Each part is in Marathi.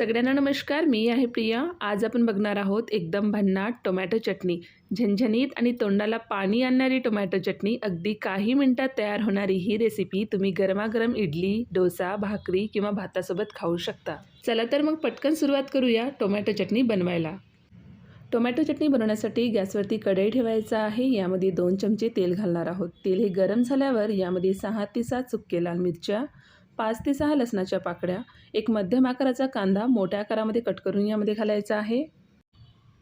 सगळ्यांना नमस्कार मी आहे प्रिया. आज आपण बघणार आहोत एकदम भन्नाट टोमॅटो चटणी. झणझणीत आणि तोंडाला पाणी आणणारी टोमॅटो चटणी. अगदी काही मिनटात तयार होणारी ही रेसिपी तुम्ही गरमागरम इडली डोसा भाकरी किंवा भातासोबत खाऊ शकता. चला तर मग पटकन सुरुवात करूया टोमॅटो चटणी बनवायला. टोमॅटो चटणी बनवण्यासाठी गॅसवरती कढई ठेवायचा आहे. यामध्ये दोन चमचे तेल घालणार आहोत. तेल हे गरम झाल्यावर यामध्ये सहा ते सात सुक्के लाल मिरच्या पाच ते सहा लसणाच्या पाकड्या एक मध्यम आकाराचा कांदा मोठ्या आकारामध्ये कट करून यामध्ये घालायचा आहे.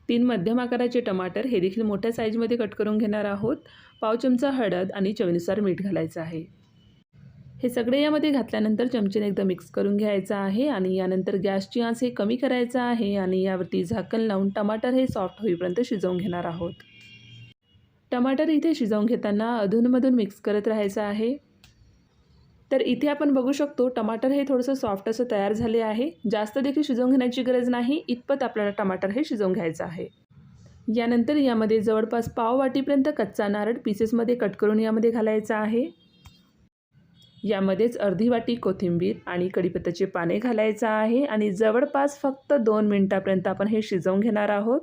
तीन मध्यम आकाराचे टमाटर हे देखील मोठ्या साईजमध्ये कट करून घेणार आहोत. पाव चमचा हळद आणि चवीनुसार मीठ घालायचं आहे. हे सगळे यामध्ये घातल्यानंतर चमचेने एकदा मिक्स करून घ्यायचं आहे आणि यानंतर गॅसची आंच हे कमी करायचं आहे आणि यावरती झाकण लावून टमाटर हे सॉफ्ट होईपर्यंत शिजवून घेणार आहोत. टमाटर इथे शिजवून घेताना अधूनमधून मिक्स करत राहायचं आहे. तर इथे आपण बघू शकतो टमाटर हे थोडंसं सॉफ्ट असं तयार झाले आहे. जास्त देखील शिजवून घेण्याची गरज नाही इतपत आपल्याला टमाटर हे शिजवून घ्यायचं आहे. यानंतर यामध्ये जवळपास पाव वाटीपर्यंत कच्चा नारळ पीसेसमध्ये कट करून यामध्ये घालायचा आहे. यामध्येच अर्धी वाटी कोथिंबीर आणि कढीपत्त्याचे पाने घालायचं आहे आणि जवळपास फक्त दोन मिनटापर्यंत आपण हे शिजवून घेणार आहोत.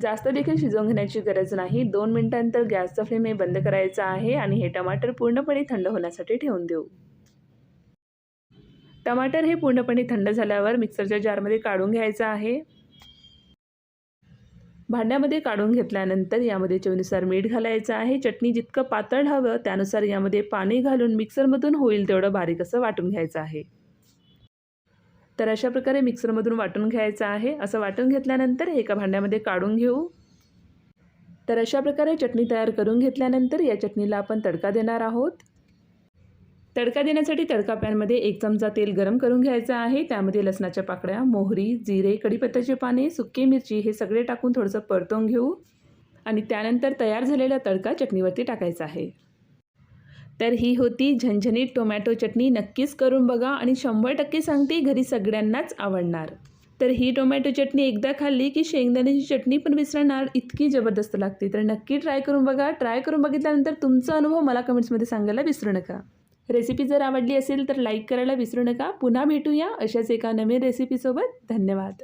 जास्त देखील शिजवून घेण्याची गरज नाही. दोन मिनटानंतर गॅसचा फ्लेम हे बंद करायचा आहे आणि हे टमाटर पूर्णपणे थंड होण्यासाठी ठेवून देऊ. टमाटर हे पूर्णपणे थंड झाल्यावर मिक्सरच्या जारमध्ये काढून घ्यायचं आहे. भांड्यामध्ये काढून घेतल्यानंतर यामध्ये चवीनुसार मीठ घालायचं आहे. चटणी जितकं पातळ हवं त्यानुसार यामध्ये पाणी घालून मिक्सरमधून होईल तेवढं बारीक असं वाटून घ्यायचं आहे. तर अशा प्रकारे मिक्सरमधून वाटून घ्यायचं आहे. असं वाटून घेतल्यानंतर एका भांड्यामध्ये काढून घेऊ. तर अशा प्रकारे चटणी तयार करून घेतल्यानंतर या चटणीला आपण तडका देणार आहोत. तडका देण्यासाठी तडका पॅनमध्ये एक चमचा तेल गरम करून घ्यायचं आहे. त्यामध्ये लसणाच्या पाकळ्या मोहरी जिरे कढीपत्त्याचे पाने सुकी मिरची हे सगळे टाकून थोडंसं परतवून घेऊ. आणि त्यानंतर तयार झालेला तडका चटणीवरती टाकायचा आहे. तर ही होती झणझणीत टोमॅटो चटणी. नक्कीच करून बघा आणि शंभर टक्के सांगते घरी सगळ्यांनाच आवडणार. तर ही टोमॅटो चटणी एकदा खाल्ली की शेंगदाण्याची चटणी पण विसरणार. इतकी जबरदस्त लागते. तर नक्की ट्राय करून बघा. ट्राय करून बघितल्यानंतर तुमचा अनुभव मला कमेंट्समध्ये सांगायला विसरू नका. रेसिपी जर आवडली असेल तर लाईक करायला विसरू नका. पुन्हा भेटूया अशाच एका नवीन रेसिपीसोबत धन्यवाद.